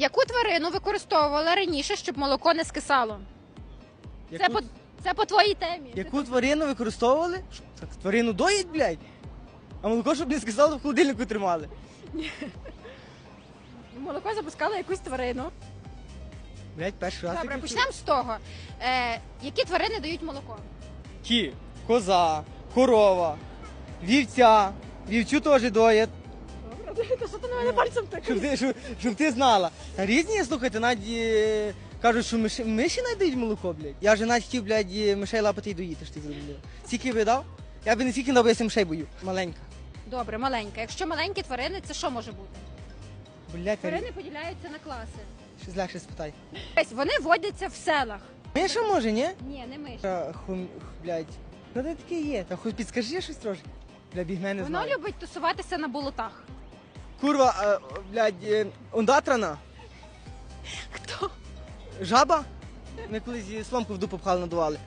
Яку тварину використовували раніше, щоб молоко не скисало? Це Яку, по, це по твоїй темі. яку тварину використовували? Що, Так тварину доїть, блядь? А молоко, щоб не скисало, в холодильнику тримали. Молоко запускало якусь тварину. Блядь, перший раз. Добре, таке почнемо з того. Е, які тварини дають молоко? Кі, коза, корова, вівця. Вівцю теж доять. Що ти на мене пальцем Щоб ти, щоб, щоб ти знала. Різні, слухайте, навіть е, кажуть, що миші, миші навіть дають молоко, блядь. Я вже навіть хотів, блядь, е, мишей лапати і доїти, що ти зрозумів. Скільки би дав? Я би не скільки дав, бо я сім мишей бою. Маленька. Добре, маленька. Якщо маленькі тварини, це що може бути? Блядь, Тварини поділяються на класи. щось легше спитай. Ось вони водяться в селах. Миша може, ні? Ні, не миші. Та, хум, блядь. Ну де таке є? Та хоч підскажи щось трошки. Бля, бігме не Воно знаю. любить тусуватися на болотах. Курва, е, блядь, е, ондатрана, Хто? жаба. Ми колись її сломку в дупу пхали надували.